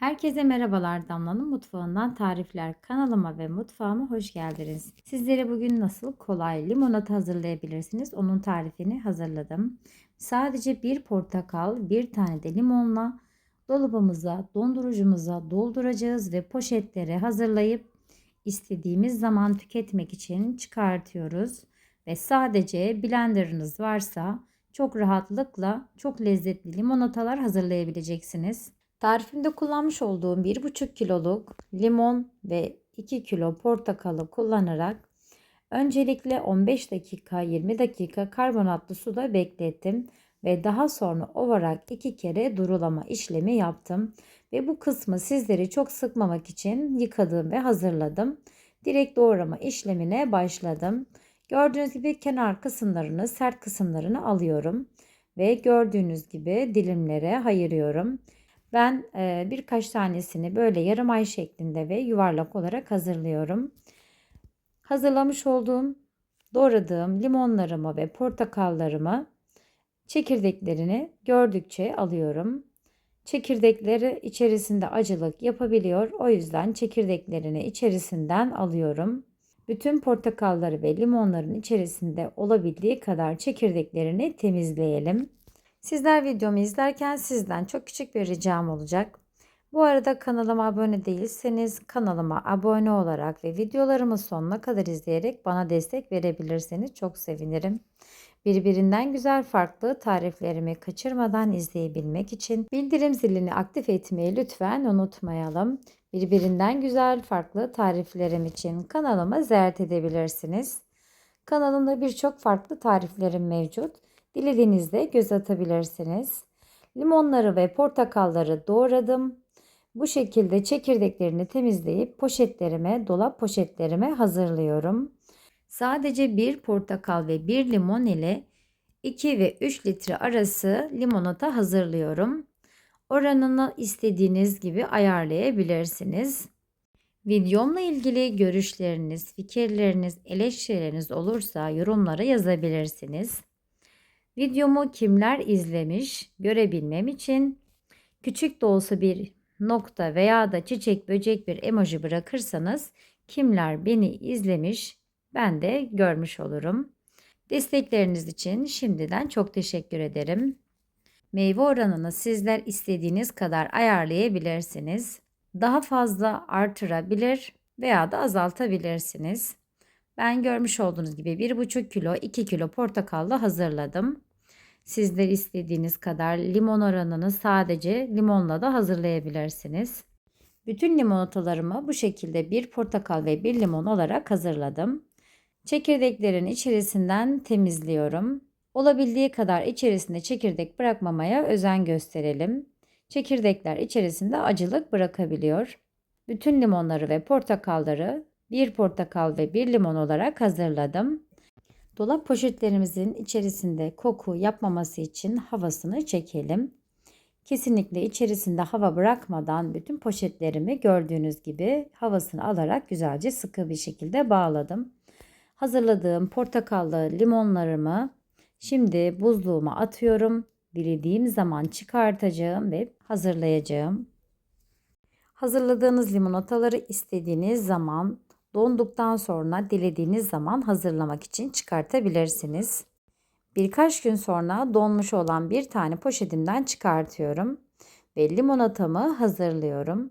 Herkese merhabalar Damla'nın mutfağından tarifler kanalıma ve mutfağıma hoş geldiniz. Sizlere bugün nasıl kolay limonata hazırlayabilirsiniz onun tarifini hazırladım. Sadece bir portakal, bir tane de limonla dolabımıza, dondurucumuza dolduracağız ve poşetlere hazırlayıp istediğimiz zaman tüketmek için çıkartıyoruz. Ve sadece blenderınız varsa çok rahatlıkla çok lezzetli limonatalar hazırlayabileceksiniz. Tarifimde kullanmış olduğum 1,5 kiloluk limon ve 2 kilo portakalı kullanarak öncelikle 15 dakika 20 dakika karbonatlı suda beklettim ve daha sonra ovarak iki kere durulama işlemi yaptım ve bu kısmı sizleri çok sıkmamak için yıkadım ve hazırladım. Direkt doğrama işlemine başladım. Gördüğünüz gibi kenar kısımlarını, sert kısımlarını alıyorum ve gördüğünüz gibi dilimlere ayırıyorum. Ben e, birkaç tanesini böyle yarım ay şeklinde ve yuvarlak olarak hazırlıyorum. Hazırlamış olduğum doğradığım limonlarımı ve portakallarımı çekirdeklerini gördükçe alıyorum. Çekirdekleri içerisinde acılık yapabiliyor. O yüzden çekirdeklerini içerisinden alıyorum. Bütün portakalları ve limonların içerisinde olabildiği kadar çekirdeklerini temizleyelim. Sizler videomu izlerken sizden çok küçük bir ricam olacak. Bu arada kanalıma abone değilseniz kanalıma abone olarak ve videolarımı sonuna kadar izleyerek bana destek verebilirseniz çok sevinirim. Birbirinden güzel farklı tariflerimi kaçırmadan izleyebilmek için bildirim zilini aktif etmeyi lütfen unutmayalım. Birbirinden güzel farklı tariflerim için kanalıma ziyaret edebilirsiniz. Kanalımda birçok farklı tariflerim mevcut. Dilediğinizde göz atabilirsiniz. Limonları ve portakalları doğradım. Bu şekilde çekirdeklerini temizleyip poşetlerime, dolap poşetlerime hazırlıyorum. Sadece bir portakal ve bir limon ile 2 ve 3 litre arası limonata hazırlıyorum. Oranını istediğiniz gibi ayarlayabilirsiniz. Videomla ilgili görüşleriniz, fikirleriniz, eleştirileriniz olursa yorumlara yazabilirsiniz. Videomu kimler izlemiş görebilmem için küçük de olsa bir nokta veya da çiçek böcek bir emoji bırakırsanız kimler beni izlemiş ben de görmüş olurum. Destekleriniz için şimdiden çok teşekkür ederim. Meyve oranını sizler istediğiniz kadar ayarlayabilirsiniz. Daha fazla artırabilir veya da azaltabilirsiniz. Ben görmüş olduğunuz gibi 1,5 kilo 2 kilo portakalla hazırladım. Sizler istediğiniz kadar limon oranını sadece limonla da hazırlayabilirsiniz. Bütün limonatalarımı bu şekilde bir portakal ve bir limon olarak hazırladım. Çekirdeklerin içerisinden temizliyorum. Olabildiği kadar içerisinde çekirdek bırakmamaya özen gösterelim. Çekirdekler içerisinde acılık bırakabiliyor. Bütün limonları ve portakalları bir portakal ve bir limon olarak hazırladım. Dolap poşetlerimizin içerisinde koku yapmaması için havasını çekelim. Kesinlikle içerisinde hava bırakmadan bütün poşetlerimi gördüğünüz gibi havasını alarak güzelce sıkı bir şekilde bağladım. Hazırladığım portakallı limonlarımı şimdi buzluğuma atıyorum. Dilediğim zaman çıkartacağım ve hazırlayacağım. Hazırladığınız limonataları istediğiniz zaman Donduktan sonra dilediğiniz zaman hazırlamak için çıkartabilirsiniz. Birkaç gün sonra donmuş olan bir tane poşetimden çıkartıyorum ve limonatamı hazırlıyorum.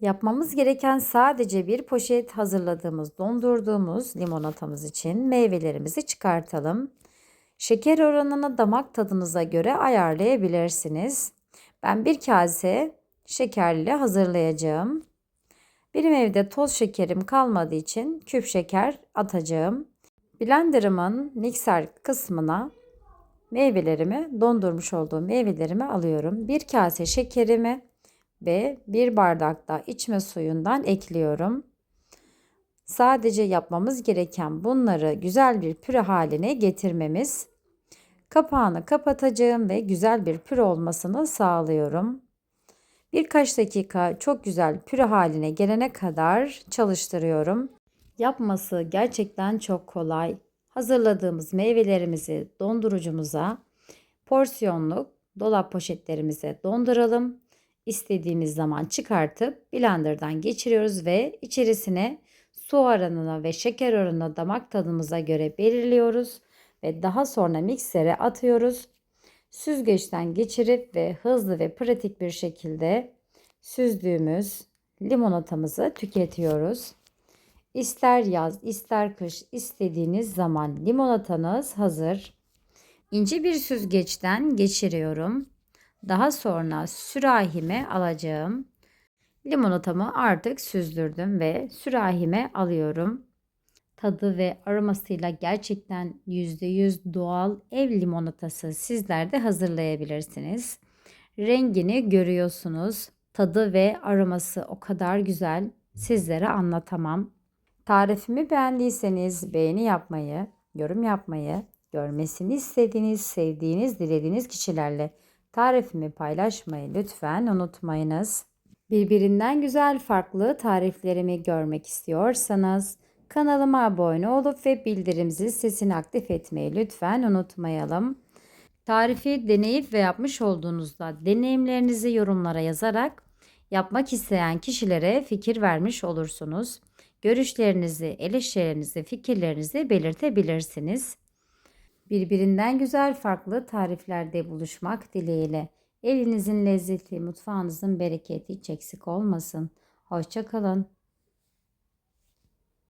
Yapmamız gereken sadece bir poşet hazırladığımız, dondurduğumuz limonatamız için meyvelerimizi çıkartalım. Şeker oranını damak tadınıza göre ayarlayabilirsiniz. Ben bir kase şekerli hazırlayacağım. Benim evde toz şekerim kalmadığı için küp şeker atacağım. Blenderımın mikser kısmına meyvelerimi, dondurmuş olduğum meyvelerimi alıyorum. Bir kase şekerimi ve bir bardak da içme suyundan ekliyorum. Sadece yapmamız gereken bunları güzel bir püre haline getirmemiz. Kapağını kapatacağım ve güzel bir püre olmasını sağlıyorum. Birkaç dakika çok güzel püre haline gelene kadar çalıştırıyorum. Yapması gerçekten çok kolay. Hazırladığımız meyvelerimizi dondurucumuza, porsiyonluk dolap poşetlerimize donduralım. istediğimiz zaman çıkartıp blenderdan geçiriyoruz ve içerisine su oranına ve şeker oranına damak tadımıza göre belirliyoruz ve daha sonra miksere atıyoruz. Süzgeçten geçirip ve hızlı ve pratik bir şekilde süzdüğümüz limonatamızı tüketiyoruz. İster yaz, ister kış istediğiniz zaman limonatanız hazır. İnce bir süzgeçten geçiriyorum. Daha sonra sürahime alacağım. Limonatamı artık süzdürdüm ve sürahime alıyorum. Tadı ve aromasıyla gerçekten %100 doğal ev limonatası sizler de hazırlayabilirsiniz. Rengini görüyorsunuz. Tadı ve aroması o kadar güzel sizlere anlatamam. Tarifimi beğendiyseniz beğeni yapmayı, yorum yapmayı, görmesini istediğiniz, sevdiğiniz, dilediğiniz kişilerle tarifimi paylaşmayı lütfen unutmayınız. Birbirinden güzel farklı tariflerimi görmek istiyorsanız kanalıma abone olup ve bildirim sesini aktif etmeyi lütfen unutmayalım. Tarifi deneyip ve yapmış olduğunuzda deneyimlerinizi yorumlara yazarak yapmak isteyen kişilere fikir vermiş olursunuz. Görüşlerinizi, eleştirilerinizi, fikirlerinizi belirtebilirsiniz. Birbirinden güzel farklı tariflerde buluşmak dileğiyle. Elinizin lezzeti, mutfağınızın bereketi hiç eksik olmasın. Hoşçakalın.